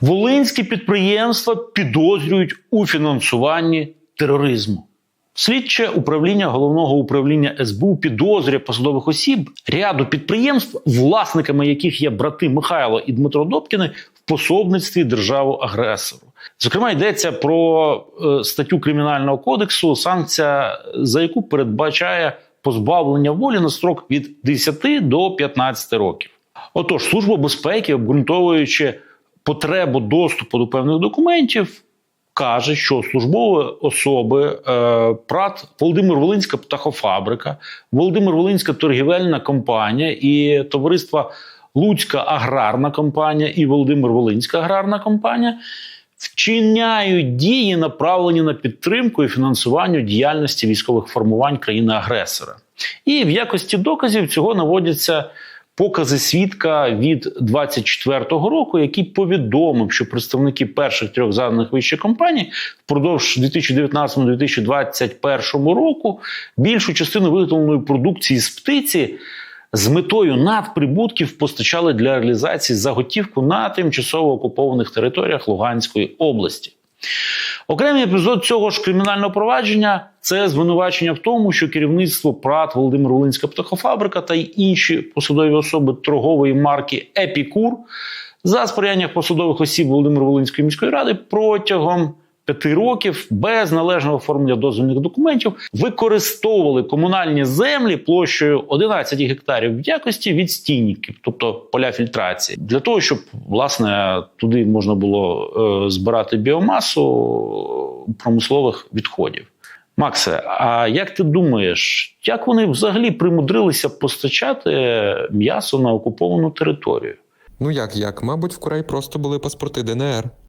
Волинські підприємства підозрюють у фінансуванні тероризму. Слідче управління головного управління СБУ підозрює посадових осіб ряду підприємств, власниками яких є брати Михайло і Дмитро Добкіни в пособництві державу-агресору. Зокрема, йдеться про е, статтю Кримінального кодексу, санкція за яку передбачає позбавлення волі на строк від 10 до 15 років. Отож, служба безпеки, обґрунтовуючи потребу доступу до певних документів, каже, що службові особи е, ПРАТ Володимир Волинська птахофабрика, Володимир Волинська торгівельна компанія і товариство Луцька аграрна компанія і Володимир Волинська аграрна компанія вчиняють дії, направлені на підтримку і фінансування діяльності військових формувань країни-агресора. І в якості доказів цього наводяться покази свідка від 24-го року, який повідомив, що представники перших трьох заданих вище компаній впродовж 2019-2021 року більшу частину виготовленої продукції з птиці з метою надприбутків постачали для реалізації заготівку на тимчасово окупованих територіях Луганської області. Окремий епізод цього ж кримінального провадження це звинувачення в тому, що керівництво ПРАТ Володимир Волинська птахофабрика та й інші посадові особи торгової марки Епікур за сприяння посадових осіб Володимир Волинської міської ради протягом п'яти років без належного оформлення дозвільних документів використовували комунальні землі площею 11 гектарів в якості відстійників, тобто поля фільтрації, для того, щоб власне туди можна було е, збирати біомасу промислових відходів. Максе, а як ти думаєш, як вони взагалі примудрилися постачати м'ясо на окуповану територію? Ну як як? Мабуть, вкрай просто були паспорти ДНР.